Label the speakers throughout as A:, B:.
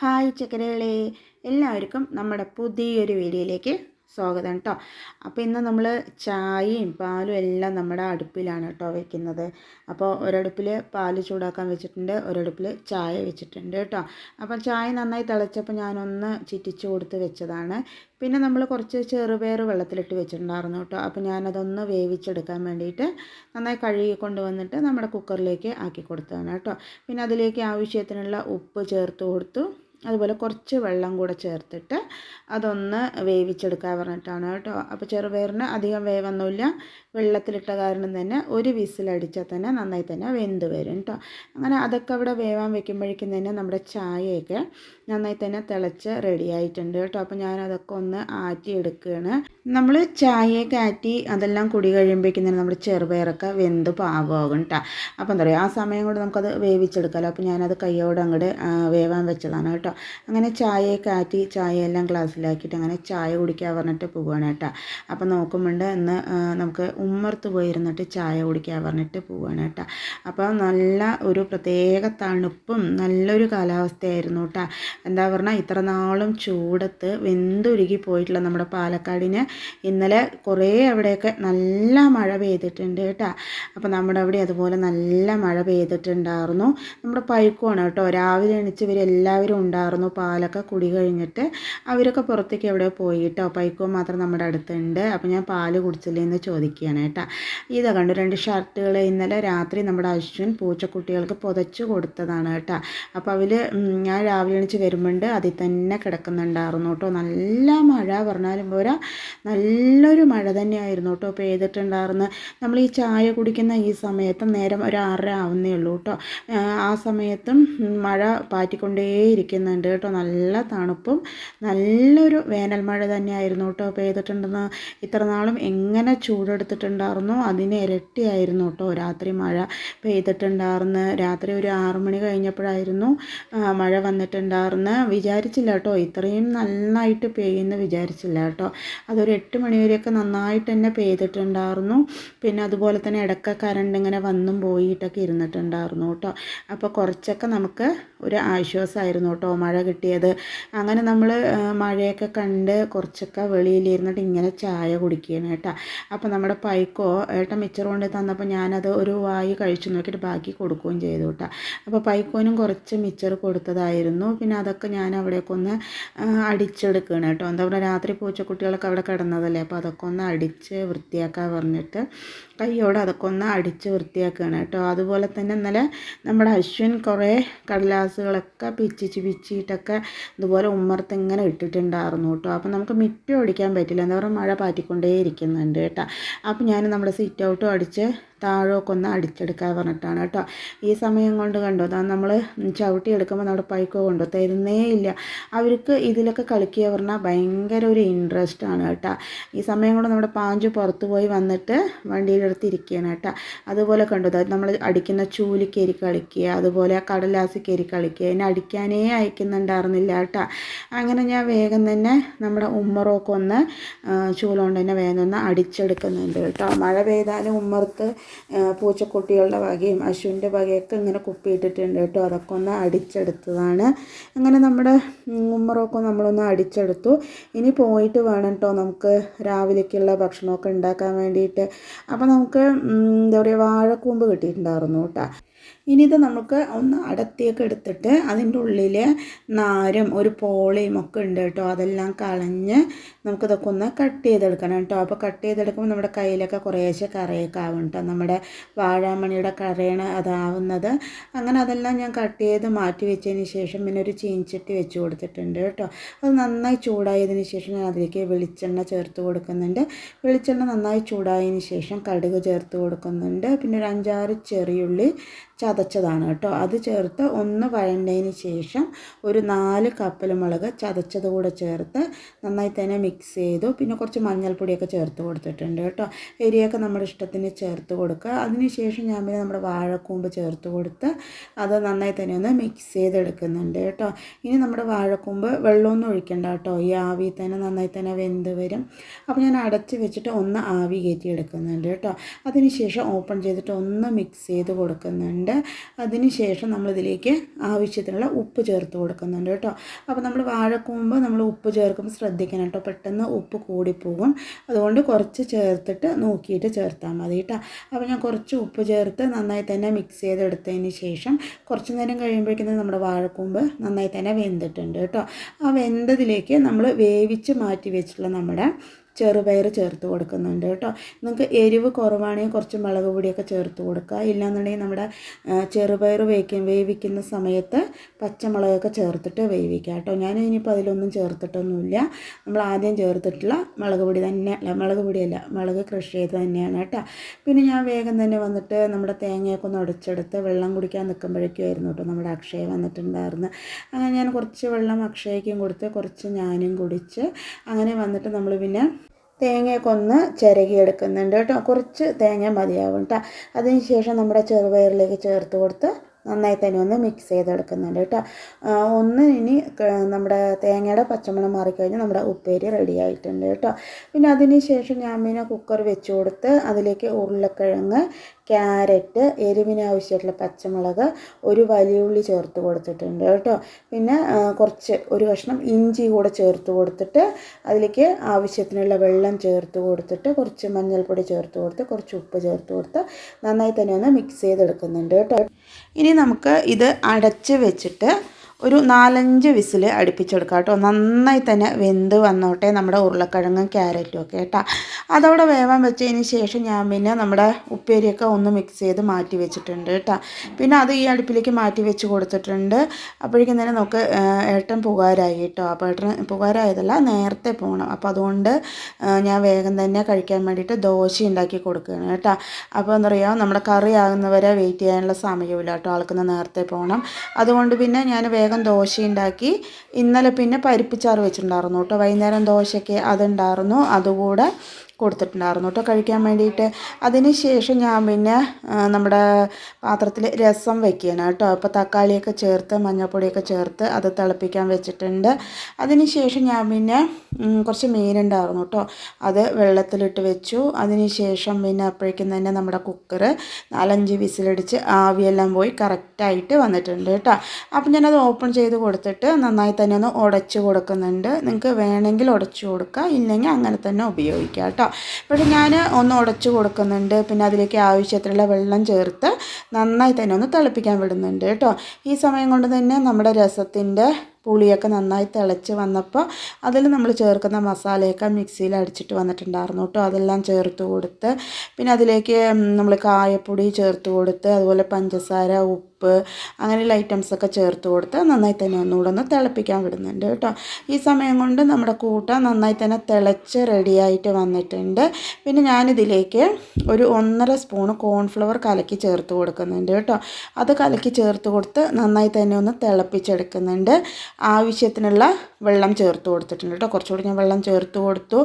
A: Hi ചക്കരകളെ എല്ലാവർക്കും നമ്മുടെ പുതിയൊരു വീഡിയോയിലേക്ക് സ്വാഗതം കേട്ടോ അപ്പോൾ ഇന്ന് നമ്മൾ ചായയും പാലും എല്ലാം നമ്മുടെ അടുപ്പിലാണ് കേട്ടോ വെക്കുന്നത്. അപ്പോൾ ഒരടുപ്പിൽ പാൽ ചൂടാക്കാൻ വെച്ചിട്ടുണ്ട് ഒരടുപ്പിൽ ചായ വെച്ചിട്ടുണ്ട് കേട്ടോ അപ്പോൾ ചായ നന്നായി തിളച്ചപ്പോൾ ഞാനൊന്ന് ചിറ്റിച്ച് കൊടുത്ത് വെച്ചതാണ്. പിന്നെ നമ്മൾ കുറച്ച് ചെറുപയർ വെള്ളത്തിലിട്ട് വെച്ചിട്ടുണ്ടായിരുന്നു കേട്ടോ അപ്പോൾ ഞാനതൊന്ന് വേവിച്ചെടുക്കാൻ വേണ്ടിയിട്ട് നന്നായി കഴുകി കൊണ്ടുവന്നിട്ട് നമ്മുടെ കുക്കറിലേക്ക് ആക്കി കൊടുത്തതാണ് കേട്ടോ പിന്നെ അതിലേക്ക് ആവശ്യത്തിനുള്ള ഉപ്പ് ചേർത്ത് കൊടുത്തു. അതുപോലെ കുറച്ച് വെള്ളം കൂടെ ചേർത്തിട്ട് അതൊന്ന് വേവിച്ചെടുക്കാൻ പറഞ്ഞിട്ടാണ് കേട്ടോ. അപ്പോൾ ചെറുപയറിന് അധികം വേവൊന്നുമില്ല. വെള്ളത്തിലിട്ട കാരണം തന്നെ ഒരു വിസിലടിച്ചാൽ തന്നെ നന്നായി തന്നെ വെന്ത് വരും കേട്ടോ. അങ്ങനെ അതൊക്കെ അവിടെ വേവാൻ വെക്കുമ്പോഴേക്കും തന്നെ നമ്മുടെ ചായയൊക്കെ നന്നായി തന്നെ തിളച്ച് റെഡി ആയിട്ടുണ്ട് കേട്ടോ. അപ്പോൾ ഞാനതൊക്കെ ഒന്ന് ആറ്റി എടുക്കുകയാണ് നമ്മൾ ചായയൊക്കെ ആറ്റി അതെല്ലാം കുടി കഴിയുമ്പോഴേക്കും തന്നെ നമ്മുടെ ചെറുപയറൊക്കെ വെന്ത് പാകമാകും കേട്ടോ അപ്പോൾ എന്താ പറയുക ആ സമയം കൊണ്ട് നമുക്കത് വേവിച്ചെടുക്കാമല്ലോ അപ്പോൾ ഞാനത് കയ്യോടെ അങ്ങോട്ട് വേവാൻ വെച്ചതാണ് കേട്ടോ. അങ്ങനെ ചായയൊക്കെ ആറ്റി ചായയെല്ലാം ഗ്ലാസ്സിലാക്കിയിട്ട് അങ്ങനെ ചായ കുടിക്കാൻ പറഞ്ഞിട്ട് പോവുകയാണ് കേട്ടോ. അപ്പോൾ നോക്കുമ്പോണ്ട് ഇന്ന് നമുക്ക് ഉമ്മർത്ത് പോയിരുന്നിട്ട് ചായ കുടിക്കാൻ പറഞ്ഞിട്ട് പോവുകയാണ് കേട്ടോ. അപ്പോൾ നല്ല ഒരു പ്രത്യേക തണുപ്പും നല്ലൊരു കാലാവസ്ഥയായിരുന്നു കേട്ടോ എന്താ പറഞ്ഞാൽ ഇത്ര നാളും ചൂടത്ത് വെന്തുരുകി പോയിട്ടുള്ള നമ്മുടെ പാലക്കാടിന് ഇന്നലെ കുറേ അവിടെയൊക്കെ നല്ല മഴ പെയ്തിട്ടുണ്ട് കേട്ടോ. അപ്പോൾ നമ്മുടെ അവിടെ അതുപോലെ നല്ല മഴ പെയ്തിട്ടുണ്ടായിരുന്നു. നമ്മുടെ പൈക്കുമാണ് കേട്ടോ. രാവിലെ എണീച്ച് ഇവരെല്ലാവരും ഉണ്ടായിരുന്നു പാലൊക്കെ കുടി കഴിഞ്ഞിട്ട്. അവരൊക്കെ പുറത്തേക്ക് എവിടെ പോയി കേട്ടോ പൈക്കോ മാത്രം നമ്മുടെ അടുത്തുണ്ട്. അപ്പോൾ ഞാൻ പാൽ കുടിച്ചില്ലേ എന്ന് ചോദിക്കുകയാണ് കേട്ടോ. ഇതാ കണ്ടു രണ്ട് ഷർട്ടുകൾ ഇന്നലെ രാത്രി നമ്മുടെ അശ്വിൻ പൂച്ചക്കുട്ടികൾക്ക് പുതച്ച് കൊടുത്തതാണ് കേട്ടോ. അപ്പോൾ അവർ ഞാൻ രാവിലെ എണീച്ച് വരുമ്പോണ്ട്. അതിൽ തന്നെ കിടക്കുന്നുണ്ടായിരുന്നു കേട്ടോ. നല്ല മഴ പറഞ്ഞാലും പോരാ. നല്ലൊരു മഴ തന്നെയായിരുന്നു കേട്ടോ പെയ്തിട്ടുണ്ടായിരുന്നു നമ്മൾ ഈ ചായ കുടിക്കുന്ന ഈ സമയത്ത് നേരം ഒരു ആറര ആവുന്നേ ഉള്ളൂ കേട്ടോ. ആ സമയത്തും മഴ പാറ്റിക്കൊണ്ടേയിരിക്കുന്നുണ്ട് കേട്ടോ. നല്ല തണുപ്പും നല്ലൊരു വേനൽ മഴ തന്നെയായിരുന്നു കേട്ടോ പെയ്തിട്ടുണ്ടെന്ന് ഇത്ര നാളും എങ്ങനെ ചൂടെടുത്തിട്ടുണ്ടായിരുന്നു അതിന് ഇരട്ടിയായിരുന്നു കേട്ടോ രാത്രി മഴ പെയ്തിട്ടുണ്ടായിരുന്നു രാത്രി ഒരു ആറുമണി കഴിഞ്ഞപ്പോഴായിരുന്നു മഴ വന്നിട്ടുണ്ടായിരുന്നു വിചാരിച്ചില്ല കേട്ടോ. ഇത്രയും നന്നായിട്ട് പെയ്യുമെന്ന് വിചാരിച്ചില്ല കേട്ടോ. അതൊരു എട്ട് മണിവരെയൊക്കെ നന്നായിട്ട് തന്നെ പെയ്തിട്ടുണ്ടായിരുന്നു. പിന്നെ അതുപോലെ തന്നെ ഇടക്ക കറണ്ട് ഇങ്ങനെ വന്നും പോയിട്ടൊക്കെ ഇരുന്നിട്ടുണ്ടായിരുന്നു കേട്ടോ. അപ്പോൾ കുറച്ചൊക്കെ നമുക്ക് ഒരു ആശ്വാസമായിരുന്നു കേട്ടോ മഴ കിട്ടിയത്. അങ്ങനെ നമ്മൾ മഴയൊക്കെ കണ്ട് കുറച്ചൊക്കെ വെളിയിലിരുന്നിട്ട് ഇങ്ങനെ ചായ കുടിക്കുകയാണ് കേട്ടോ. അപ്പോൾ നമ്മുടെ പൈക്കോ ഏട്ട മിച്ചർ കൊണ്ട് തന്നപ്പോൾ ഞാനത് ഒരു വായി കഴിച്ചു നോക്കിയിട്ട് ബാക്കി കൊടുക്കുകയും ചെയ്തു കേട്ടോ. അപ്പോൾ പൈക്കോനും കുറച്ച് മിച്ചർ കൊടുത്തതായിരുന്നു. പിന്നെ അതൊക്കെ ഞാൻ അവിടേക്ക് ഒന്ന് അടിച്ചെടുക്കുകയാണ് കേട്ടോ. എന്താ പറയുക രാത്രി പൂച്ചക്കുട്ടികളൊക്കെ അവിടെ കിടന്നതല്ലേ അപ്പോൾ അതൊക്കെ ഒന്ന് അടിച്ച് വൃത്തിയാക്കാൻ പറഞ്ഞിട്ട് കൈയോടെ അതൊക്കെ ഒന്ന് അടിച്ച് വൃത്തിയാക്കുകയാണ് കേട്ടോ. അതുപോലെ തന്നെ ഇന്നലെ നമ്മുടെ അശ്വിൻ കുറേ കടലാസുകളൊക്കെ പിച്ചിച്ച് പിച്ചിട്ടൊക്കെ ഇതുപോലെ ഉമ്മർത്ത് ഇങ്ങനെ ഇട്ടിട്ടുണ്ടായിരുന്നു കേട്ടോ. അപ്പോൾ നമുക്ക് മിറ്റം അടിക്കാൻ പറ്റില്ല. എന്താ പറയുക മഴ പാറ്റിക്കൊണ്ടേ ഇരിക്കുന്നുണ്ട് കേട്ടോ. അപ്പോൾ ഞാൻ നമ്മുടെ സീറ്റ് ഔട്ടും അടിച്ച് താഴമൊക്കെ ഒന്ന് അടിച്ചെടുക്കാൻ പറഞ്ഞിട്ടാണ് കേട്ടോ. ഈ സമയം കൊണ്ട് കണ്ടോ അതാ നമ്മൾ ചവിട്ടി എടുക്കുമ്പോൾ നമ്മുടെ പൈക്കോ കൊണ്ടോ തരുന്നേ ഇല്ല. അവർക്ക് ഇതിലൊക്കെ കളിക്കുക പറഞ്ഞാൽ ഭയങ്കര ഒരു ഇൻട്രസ്റ്റ് ആണ് കേട്ടോ. ഈ സമയം കൊണ്ട് നമ്മുടെ പാഞ്ചു പുറത്ത് പോയി വന്നിട്ട് വണ്ടിയിലെടുത്ത് ഇരിക്കുകയാണ് കേട്ടോ. അതുപോലെ കണ്ടു നമ്മൾ അടിക്കുന്ന ചൂലി കയറി കളിക്കുക അതുപോലെ കടലാസ് കയറി കളിക്കുക. എന്നെ അടിക്കാനേ അയക്കുന്നുണ്ടായിരുന്നില്ല കേട്ടോ. അങ്ങനെ ഞാൻ വേഗം തന്നെ നമ്മുടെ ഉമ്മറൊക്കെ ഒന്ന് ചൂലുകൊണ്ട് തന്നെ വേഗം ഒന്ന് അടിച്ചെടുക്കുന്നുണ്ട് കേട്ടോ. മഴ പെയ്താലും ഉമ്മർത്ത് പൂച്ചക്കുട്ടികളുടെ വകയും അശുവിന്റെ വകയൊക്കെ ഇങ്ങനെ കുപ്പിയിട്ടിട്ടുണ്ട് കേട്ടോ. അതൊക്കെ ഒന്ന് അടിച്ചെടുത്തതാണ്. അങ്ങനെ നമ്മുടെ ഉമ്മറൊക്കെ നമ്മളൊന്ന് അടിച്ചെടുത്തു. ഇനി പോയിട്ട് വേണം കേട്ടോ നമുക്ക് രാവിലേക്കുള്ള ഭക്ഷണമൊക്കെ ഉണ്ടാക്കാൻ വേണ്ടിയിട്ട്. അപ്പോൾ നമുക്ക് എന്താ പറയുക വാഴക്കൂമ്പ് കിട്ടിയിട്ടുണ്ടായിരുന്നു കേട്ടോ. ഇനി ഇത് നമുക്ക് ഒന്ന് അടത്തിയൊക്കെ എടുത്തിട്ട് അതിന്റെ ഉള്ളിൽ നാരും ഒരു പോളയും ഒക്കെ ഉണ്ട് കേട്ടോ. അതെല്ലാം കളഞ്ഞ് നമുക്കിതൊക്കെ ഒന്ന് കട്ട് ചെയ്തെടുക്കണം കേട്ടോ. അപ്പോൾ കട്ട് ചെയ്തെടുക്കുമ്പോൾ നമ്മുടെ കയ്യിലൊക്കെ കുറേശ്ശെ കറയൊക്കെ ആവും കേട്ടോ. നമ്മുടെ വാഴാമണിയുടെ കറയാണ് അതാവുന്നത്. അങ്ങനെ അതെല്ലാം ഞാൻ കട്ട് ചെയ്ത് മാറ്റി വെച്ചതിന് ശേഷം പിന്നെ ഒരു ചീഞ്ചട്ടി വെച്ച് കൊടുത്തിട്ടുണ്ട് കേട്ടോ. അത് നന്നായി ചൂടായതിന് ശേഷം ഞാൻ അതിലേക്ക് വെളിച്ചെണ്ണ ചേർത്ത് കൊടുക്കുന്നുണ്ട്. വെളിച്ചെണ്ണ നന്നായി ചൂടായതിന് ശേഷം കടുക് ചേർത്ത് കൊടുക്കുന്നുണ്ട്. പിന്നെ ഒരു അഞ്ചാറ് ചെറിയുള്ളി ചതച്ചതാണ് കേട്ടോ. അത് ചേർത്ത് ഒന്ന് വഴണ്ടതിന് ശേഷം ഒരു നാല് കപ്പൽ മുളക് ചതച്ചത് കൂടെ ചേർത്ത് നന്നായി തന്നെ മിക്സ് ചെയ്തു. പിന്നെ കുറച്ച് മഞ്ഞൾപ്പൊടിയൊക്കെ ചേർത്ത് കൊടുത്തിട്ടുണ്ട് കേട്ടോ. എരിയൊക്കെ നമ്മുടെ ഇഷ്ടത്തിന് ചേർത്ത് കൊടുക്കുക. അതിന് ശേഷം ഞാൻ പിന്നെ നമ്മുടെ വാഴക്കൂമ്പ് ചേർത്ത് കൊടുത്ത് അത് നന്നായി തന്നെ ഒന്ന് മിക്സ് ചെയ്തെടുക്കുന്നുണ്ട് കേട്ടോ. ഇനി നമ്മുടെ വാഴക്കൂമ്പ് വെള്ളമൊന്നും ഒഴിക്കണ്ട കേട്ടോ. ഈ ആവി തന്നെ നന്നായി തന്നെ വെന്ത് വരും. അപ്പോൾ ഞാൻ അടച്ച് വെച്ചിട്ട് ഒന്ന് ആവി കയറ്റി എടുക്കുന്നുണ്ട് കേട്ടോ. അതിന് ശേഷം ഓപ്പൺ ചെയ്തിട്ട് ഒന്ന് മിക്സ് ചെയ്ത് കൊടുക്കുന്നുണ്ട്. കൊടുക്കുന്നുണ്ട് അതിന് ശേഷം നമ്മളിതിലേക്ക് ആവശ്യത്തിനുള്ള ഉപ്പ് ചേർത്ത് കൊടുക്കുന്നുണ്ട് കേട്ടോ. അപ്പോൾ നമ്മൾ വാഴക്കുമ്പ് നമ്മൾ ഉപ്പ് ചേർക്കുമ്പോൾ ശ്രദ്ധിക്കണം കേട്ടോ. പെട്ടെന്ന് ഉപ്പ് കൂടിപ്പോകും. അതുകൊണ്ട് കുറച്ച് ചേർത്തിട്ട് നോക്കിയിട്ട് ചേർത്താൽ മതി കേട്ടോ. അപ്പോൾ ഞാൻ കുറച്ച് ഉപ്പ് ചേർത്ത് നന്നായി തന്നെ മിക്സ് ചെയ്തെടുത്തതിന് ശേഷം കുറച്ച് നേരം കഴിയുമ്പോഴേക്കും നമ്മുടെ വാഴക്കൂമ്പ് നന്നായി തന്നെ വെന്തിട്ടുണ്ട് കേട്ടോ. ആ വെന്തതിലേക്ക് നമ്മൾ വേവിച്ച് മാറ്റി വെച്ചിട്ടുള്ള നമ്മുടെ ചെറുപയർ ചേർത്ത് കൊടുക്കുന്നുണ്ട് കേട്ടോ. നിങ്ങൾക്ക് എരിവ് കുറവാണെങ്കിൽ കുറച്ച് മുളക് പൊടിയൊക്കെ ചേർത്ത് കൊടുക്കുക. ഇല്ലാന്നുണ്ടെങ്കിൽ നമ്മുടെ ചെറുപയർ വേവിക്കും വേവിക്കുന്ന സമയത്ത് പച്ചമുളകൊക്കെ ചേർത്തിട്ട് വേവിക്കുക കേട്ടോ. ഞാൻ ഇനിയിപ്പോൾ അതിലൊന്നും ചേർത്തിട്ടൊന്നുമില്ല. നമ്മൾ ആദ്യം ചേർത്തിട്ടുള്ള മുളക് പൊടി തന്നെ അല്ല മുളക് പൊടിയല്ല മുളക് കൃഷി ചെയ്ത് തന്നെയാണ് കേട്ടോ. പിന്നെ ഞാൻ വേഗം തന്നെ വന്നിട്ട് നമ്മുടെ തേങ്ങയൊക്കെ ഒന്ന് ഉടച്ചെടുത്ത് വെള്ളം കുടിക്കാൻ നിൽക്കുമ്പോഴേക്കുമായിരുന്നു കേട്ടോ നമ്മുടെ അക്ഷയ വന്നിട്ടുണ്ടായിരുന്നു അങ്ങനെ ഞാൻ കുറച്ച് വെള്ളം അക്ഷയക്കും കൊടുത്ത് കുറച്ച് ഞാനും കുടിച്ച് അങ്ങനെ വന്നിട്ട് നമ്മൾ പിന്നെ തേങ്ങയൊക്കെ ഒന്ന് ചിരകിയെടുക്കുന്നുണ്ട് കേട്ടോ. കുറച്ച് തേങ്ങ മതിയാവും കേട്ടോ. അതിന് ശേഷം നമ്മുടെ ചെറുപയറിലേക്ക് ചേർത്ത് കൊടുത്ത് നന്നായി തന്നെ ഒന്ന് മിക്സ് ചെയ്തെടുക്കുന്നുണ്ട് കേട്ടോ. ഒന്ന് ഇനി നമ്മുടെ തേങ്ങയുടെ പച്ചമണം മാറിക്കഴിഞ്ഞാൽ നമ്മുടെ ഉപ്പേരി റെഡി ആയിട്ടുണ്ട് കേട്ടോ. പിന്നെ അതിന് ശേഷം ഞാൻ പിന്നെ കുക്കർ വെച്ച് കൊടുത്ത് അതിലേക്ക് ഉരുളക്കിഴങ്ങ് ക്യാരറ്റ് എരിവിന് ആവശ്യമായിട്ടുള്ള പച്ചമുളക് ഒരു വലിയ ഉള്ളി ചേർത്ത് കൊടുത്തിട്ടുണ്ട് കേട്ടോ. പിന്നെ കുറച്ച് ഒരു കഷ്ണം ഇഞ്ചി കൂടെ ചേർത്ത് കൊടുത്തിട്ട് അതിലേക്ക് ആവശ്യത്തിനുള്ള വെള്ളം ചേർത്ത് കൊടുത്തിട്ട് കുറച്ച് മഞ്ഞൾപ്പൊടി ചേർത്ത് കൊടുത്ത് കുറച്ച് ഉപ്പ് ചേർത്ത് കൊടുത്ത് നന്നായി തന്നെ ഒന്ന് മിക്സ് ചെയ്തെടുക്കുന്നുണ്ട് കേട്ടോ. ഇനി നമുക്ക് ഇത് അടച്ച് വെച്ചിട്ട് ഒരു നാലഞ്ച് വിസിൽ അടുപ്പിച്ചെടുക്കാം കേട്ടോ. നന്നായി തന്നെ വെന്ത് വന്നോട്ടെ നമ്മുടെ ഉരുളക്കിഴങ്ങും ക്യാരറ്റും ഒക്കെ കേട്ടോ. അതവിടെ വേവാൻ വെച്ചതിന് ശേഷം ഞാൻ പിന്നെ നമ്മുടെ ഉപ്പേരിയൊക്കെ ഒന്ന് മിക്സ് ചെയ്ത് മാറ്റി വെച്ചിട്ടുണ്ട് കേട്ടോ. പിന്നെ അത് ഈ അടുപ്പിലേക്ക് മാറ്റി വെച്ച് കൊടുത്തിട്ടുണ്ട്. അപ്പോഴേക്കും തന്നെ നമുക്ക് ഏട്ടൻ പുകാരായി കേട്ടോ. അപ്പോൾ ഏട്ടൻ പുകാരായതല്ല നേരത്തെ പോകണം അപ്പോൾ അതുകൊണ്ട് ഞാൻ വേഗം തന്നെ കഴിക്കാൻ വേണ്ടിയിട്ട് ദോശ ഉണ്ടാക്കി കൊടുക്കുകയാണ് കേട്ടോ. അപ്പോൾ എന്താ പറയുക നമ്മുടെ കറി ആകുന്നവരെ വെയിറ്റ് ചെയ്യാനുള്ള സമയമില്ല കേട്ടോ. ആൾക്കുന്ന നേരത്തെ പോകണം അതുകൊണ്ട് പിന്നെ ഞാൻ വേഗം വേഗം ദോശ ഉണ്ടാക്കി ഇന്നലെ പിന്നെ പരിപ്പിച്ചാറ് വെച്ചിട്ടുണ്ടായിരുന്നു കേട്ടോ. വൈകുന്നേരം ദോശയ്ക്ക് അതുണ്ടായിരുന്നു. അതുകൂടെ കൊടുത്തിട്ടുണ്ടായിരുന്നു കേട്ടോ കഴിക്കാൻ വേണ്ടിയിട്ട്. അതിന് ശേഷം ഞാൻ പിന്നെ നമ്മുടെ പാത്രത്തിൽ രസം വെക്കുകയാണ് കേട്ടോ. അപ്പോൾ തക്കാളിയൊക്കെ ചേർത്ത് മഞ്ഞൾപ്പൊടിയൊക്കെ ചേർത്ത് അത് തിളപ്പിക്കാൻ വെച്ചിട്ടുണ്ട്. അതിന് ശേഷം ഞാൻ പിന്നെ കുറച്ച് മീനുണ്ടായിരുന്നു കേട്ടോ. അത് വെള്ളത്തിലിട്ട് വെച്ചു. അതിന് ശേഷം പിന്നെ അപ്പോഴേക്കും തന്നെ നമ്മുടെ കുക്കർ നാലഞ്ച് വിസിലടിച്ച് ആവിയെല്ലാം പോയി കറക്റ്റായിട്ട് വന്നിട്ടുണ്ട് കേട്ടോ. അപ്പം ഞാനത് ഓപ്പൺ ചെയ്ത് കൊടുത്തിട്ട് നന്നായി തന്നെ ഒന്ന് ഉടച്ച് കൊടുക്കുന്നുണ്ട്. നിങ്ങൾക്ക് വേണമെങ്കിൽ ഉടച്ചു കൊടുക്കുക ഇല്ലെങ്കിൽ അങ്ങനെ തന്നെ ഉപയോഗിക്കാം കേട്ടോ. പക്ഷേ ഞാൻ ഒന്ന് ഉടച്ചു കൊടുക്കുന്നുണ്ട്. പിന്നെ അതിലേക്ക് ആവശ്യത്തിനുള്ള വെള്ളം ചേർത്ത് നന്നായി തന്നെ ഒന്ന് തിളപ്പിക്കാൻ വിടുന്നുണ്ട് കേട്ടോ. ഈ സമയം കൊണ്ട് തന്നെ നമ്മുടെ രസത്തിന്റെ പുളിയൊക്കെ നന്നായി തിളച്ച് വന്നപ്പോൾ അതിൽ നമ്മൾ ചേർക്കുന്ന മസാലയൊക്കെ മിക്സിയിൽ അടിച്ചിട്ട് വന്നിട്ടുണ്ടായിരുന്നു കേട്ടോ. അതെല്ലാം ചേർത്ത് കൊടുത്ത് പിന്നെ അതിലേക്ക് നമ്മൾ കായപ്പൊടി ചേർത്ത് കൊടുത്ത് അതുപോലെ പഞ്ചസാര ഉപ്പ് അങ്ങനെയുള്ള ഐറ്റംസൊക്കെ ചേർത്ത് കൊടുത്ത് നന്നായി തന്നെ ഒന്നുകൂടെ ഒന്ന് തിളപ്പിക്കാൻ വിടുന്നുണ്ട് കേട്ടോ. ഈ സമയം കൊണ്ട് നമ്മുടെ കൂട്ട നന്നായി തന്നെ തിളച്ച് റെഡിയായിട്ട് വന്നിട്ടുണ്ട്. പിന്നെ ഞാനിതിലേക്ക് ഒരു ഒന്നര സ്പൂൺ കോൺഫ്ലവർ കലക്കി ചേർത്ത് കൊടുക്കുന്നുണ്ട് കേട്ടോ. അത് കലക്കി ചേർത്ത് കൊടുത്ത് നന്നായി തന്നെ ഒന്ന് തിളപ്പിച്ചെടുക്കുന്നുണ്ട്. ആവശ്യത്തിനുള്ള വെള്ളം ചേർത്ത് കൊടുത്തിട്ടുണ്ട് കേട്ടോ. കുറച്ചുകൂടി ഞാൻ വെള്ളം ചേർത്ത് കൊടുത്തു.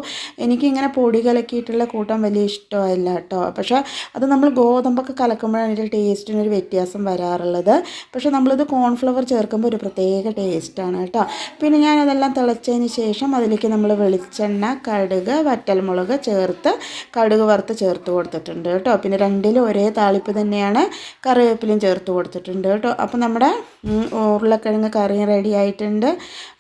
A: എനിക്കിങ്ങനെ പൊടി കലക്കിയിട്ടുള്ള കൂട്ടം വലിയ ഇഷ്ടമല്ല കേട്ടോ. പക്ഷേ അത് നമ്മൾ ഗോതമ്പൊക്കെ കലക്കുമ്പോഴാണ് ഇതിന്റെ ടേസ്റ്റിനൊരു വ്യത്യാസം വരാറുള്ളത്. പക്ഷേ നമ്മളിത് കോൺഫ്ലവർ ചേർക്കുമ്പോൾ ഒരു പ്രത്യേക ടേസ്റ്റാണ് കേട്ടോ. പിന്നെ ഞാനതെല്ലാം തിളച്ചതിന് ശേഷം അതിലേക്ക് നമ്മൾ വെളിച്ചെണ്ണ കടുക് വറ്റൽമുളക് ചേർത്ത് കടുക് വറുത്ത് ചേർത്ത് കൊടുത്തിട്ടുണ്ട് കേട്ടോ. പിന്നെ രണ്ടിലും ഒരേ താളിപ്പ് തന്നെയാണ് കറിവേപ്പിലും ചേർത്ത് കൊടുത്തിട്ടുണ്ട് കേട്ടോ. അപ്പോൾ നമ്മുടെ ഉരുളക്കിഴങ്ങ് കറി റെഡി ആയിട്ടുണ്ട്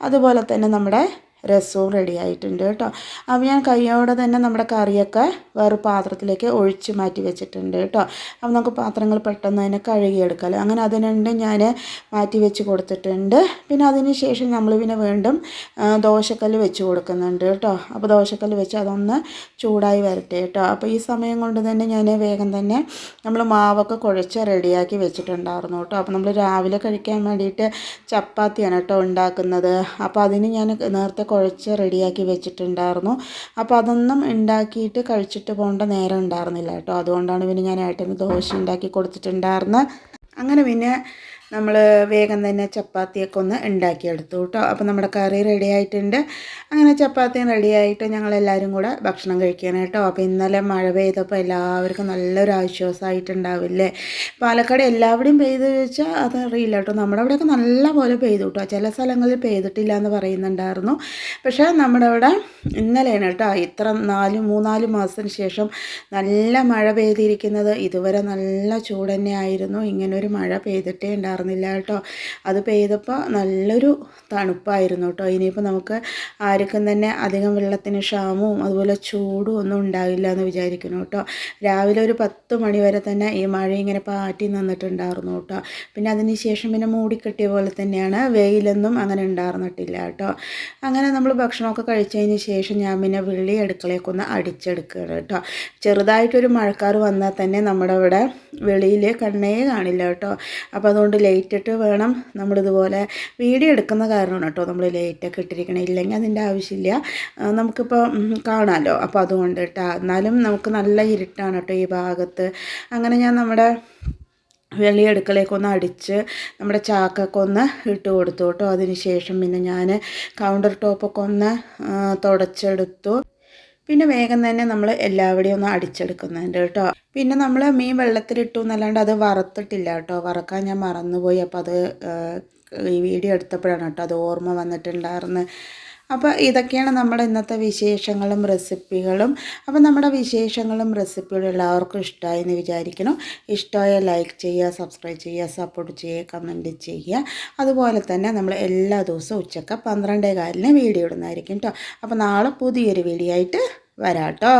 A: അതുപോലെ തന്നെ നമ്മുടെ രസവും റെഡി ആയിട്ടുണ്ട് കേട്ടോ. അപ്പോൾ ഞാൻ കൈയോടെ തന്നെ നമ്മുടെ കറിയൊക്കെ വേറെ പാത്രത്തിലേക്ക് ഒഴിച്ച് മാറ്റി വെച്ചിട്ടുണ്ട് കേട്ടോ. അപ്പോൾ നമുക്ക് പാത്രങ്ങൾ പെട്ടെന്ന് തന്നെ കഴുകിയെടുക്കാമല്ലോ അങ്ങനെ അതിനുണ്ട് ഞാൻ മാറ്റി വെച്ച് കൊടുത്തിട്ടുണ്ട്. പിന്നെ അതിന് ശേഷം നമ്മൾ പിന്നെ വീണ്ടും ദോശക്കല്ല് വെച്ച് കൊടുക്കുന്നുണ്ട് കേട്ടോ. അപ്പോൾ ദോശക്കല്ല് വെച്ച് അതൊന്ന് ചൂടായി വരട്ടെ കേട്ടോ. അപ്പോൾ ഈ സമയം കൊണ്ട് തന്നെ ഞാൻ വേഗം തന്നെ നമ്മൾ മാവൊക്കെ കുഴച്ച് റെഡിയാക്കി വെച്ചിട്ടുണ്ടായിരുന്നു കേട്ടോ. അപ്പോൾ നമ്മൾ രാവിലെ കഴിക്കാൻ വേണ്ടിയിട്ട് ചപ്പാത്തിയാണ് കേട്ടോ ഉണ്ടാക്കുന്നത്. അപ്പോൾ അതിന് ഞാൻ നേരത്തെ കുഴച്ച് റെഡിയാക്കി വെച്ചിട്ടുണ്ടായിരുന്നു. അപ്പോൾ അതൊന്നും ഉണ്ടാക്കിയിട്ട് കഴിച്ചിട്ട് പോകേണ്ട നേരം ഉണ്ടായിരുന്നില്ല കേട്ടോ. അതുകൊണ്ടാണ് പിന്നെ ഞാൻ ഏട്ടന് ദോശ ഉണ്ടാക്കി കൊടുത്തിട്ടുണ്ടായിരുന്നത് അങ്ങനെ പിന്നെ നമ്മൾ വേഗം തന്നെ ചപ്പാത്തിയൊക്കെ ഒന്ന് ഉണ്ടാക്കിയെടുത്തു കേട്ടോ. അപ്പോൾ നമ്മുടെ കറി റെഡി ആയിട്ടുണ്ട്. അങ്ങനെ ചപ്പാത്തിയും റെഡി ആയിട്ട് ഞങ്ങളെല്ലാവരും കൂടെ ഭക്ഷണം കഴിക്കാനാണ് കേട്ടോ. അപ്പോൾ ഇന്നലെ മഴ പെയ്തപ്പോൾ എല്ലാവർക്കും നല്ലൊരു ആശ്വാസമായിട്ടുണ്ടാവില്ലേ പാലക്കാട് എല്ലാവിടെയും പെയ്ത് ചോദിച്ചാൽ അത് അറിയില്ല കേട്ടോ. നമ്മുടെ അവിടെയൊക്കെ നല്ല പോലെ പെയ്തു കേട്ടോ. ചില സ്ഥലങ്ങളിൽ പെയ്തിട്ടില്ല എന്ന് പറയുന്നുണ്ടായിരുന്നു. പക്ഷേ നമ്മുടെ അവിടെ ഇന്നലെയാണ് കേട്ടോ. ഇത്ര നാല് മൂന്നാൽ മാസത്തിന് ശേഷം നല്ല മഴ പെയ്തിരിക്കുന്നത്. ഇതുവരെ നല്ല ചൂട് തന്നെ ആയിരുന്നു ഇങ്ങനൊരു മഴ പെയ്തിട്ടേ ഉണ്ടായിരുന്നില്ല കേട്ടോ. അത് പെയ്തപ്പോൾ നല്ലൊരു തണുപ്പായിരുന്നു കേട്ടോ. ഇനിയിപ്പോൾ നമുക്ക് ആർക്കും തന്നെ അധികം വെള്ളത്തിന് ക്ഷാമവും അതുപോലെ ചൂടും ഒന്നും ഉണ്ടാവില്ല എന്ന് വിചാരിക്കുന്നു കേട്ടോ. രാവിലെ ഒരു പത്ത് മണി വരെ തന്നെ ഈ മഴ ഇങ്ങനെ പാറ്റി നിന്നിട്ടുണ്ടായിരുന്നു കേട്ടോ. പിന്നെ അതിന് ശേഷം പിന്നെ മൂടിക്കെട്ടിയ പോലെ തന്നെയാണ് വെയിലൊന്നും അങ്ങനെ ഉണ്ടായിരുന്നിട്ടില്ല കേട്ടോ. അങ്ങനെ നമ്മൾ ഭക്ഷണമൊക്കെ കഴിച്ചതിന് ശേഷം ഞാൻ പിന്നെ വെള്ളി അടുക്കളയൊക്കെ അടിച്ചെടുക്കുകയാണ് കേട്ടോ. ചെറുതായിട്ടൊരു മഴക്കാർ വന്നാൽ തന്നെ നമ്മുടെ ഇവിടെ വെളിയിൽ കണ്ണേ കാണില്ല കേട്ടോ. അപ്പോൾ അതുകൊണ്ട് ലൈറ്റ് ഇട്ട് വേണം നമ്മളിതുപോലെ വീഡിയോ എടുക്കുന്ന കാരണമാണ് കേട്ടോ നമ്മൾ ലൈറ്റൊക്കെ ഇട്ടിരിക്കണം. ഇല്ലെങ്കിൽ അതിന്റെ ആവശ്യമില്ല. നമുക്കിപ്പോൾ കാണാമല്ലോ അപ്പോൾ അതുകൊണ്ട് കേട്ടോ എന്നാലും നമുക്ക് നല്ല ഇരുട്ടാണ് കേട്ടോ ഈ ഭാഗത്ത്. അങ്ങനെ ഞാൻ നമ്മുടെ വെള്ളി അടുക്കളയൊക്കെ അടിച്ച് നമ്മുടെ ചാക്കൊക്കെ ഒന്ന് ഇട്ട് കൊടുത്തു കേട്ടോ. അതിന് ശേഷം പിന്നെ ഞാൻ കൗണ്ടർ ടോപ്പൊക്കെ ഒന്ന് തുടച്ചെടുത്തു. പിന്നെ വേഗം തന്നെ നമ്മൾ എല്ലാവിടെയും ഒന്ന് അടിച്ചെടുക്കുന്നുണ്ട് കേട്ടോ. പിന്നെ നമ്മൾ മീൻ വെള്ളത്തിലിട്ടു എന്നല്ലാണ്ട് അത് വറുത്തിട്ടില്ല കേട്ടോ. വറക്കാൻ ഞാൻ മറന്നുപോയി. അപ്പോൾ അത് ഈ വീഡിയോ എടുത്തപ്പോഴാണ് കേട്ടോ അത് ഓർമ്മ വന്നിട്ടുണ്ടായിരുന്നത് അപ്പോൾ ഇതൊക്കെയാണ് നമ്മുടെ ഇന്നത്തെ വിശേഷങ്ങളും റെസിപ്പികളും. അപ്പോൾ നമ്മുടെ വിശേഷങ്ങളും റെസിപ്പികളും എല്ലാവർക്കും ഇഷ്ടമായി എന്ന് വിചാരിക്കണം ഇഷ്ടമായ ലൈക്ക് ചെയ്യുക സബ്സ്ക്രൈബ് ചെയ്യുക സപ്പോർട്ട് ചെയ്യുക കമന്റ് ചെയ്യുക. അതുപോലെ തന്നെ നമ്മൾ എല്ലാ ദിവസവും ഉച്ചയ്ക്ക് പന്ത്രണ്ടേ കാലിന് വീഡിയോ ഇടുന്നതായിരിക്കും കേട്ടോ അപ്പോൾ നാളെ പുതിയൊരു വീഡിയോ ആയിട്ട് വരാം കേട്ടോ